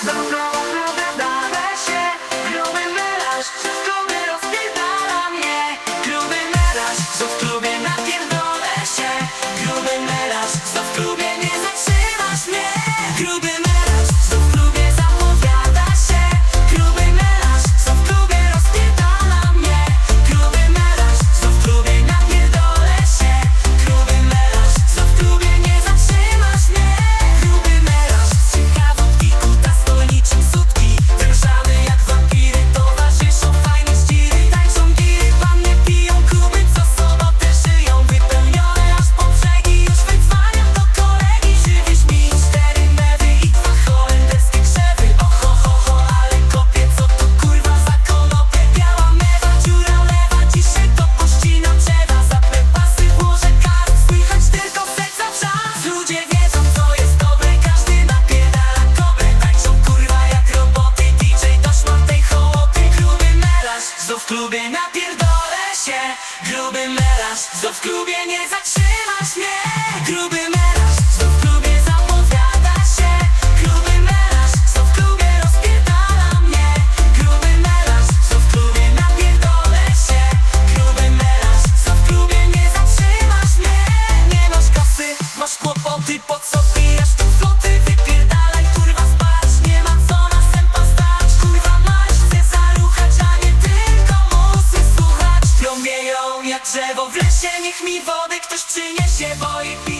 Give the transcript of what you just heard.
coração. Znów w klubie napierdolę się. Gruby melanż Znów w klubie nie zatrzymasz mnie. Gruby melanż drzewo. W lesie Niech mi wody ktoś przyniesie, bo i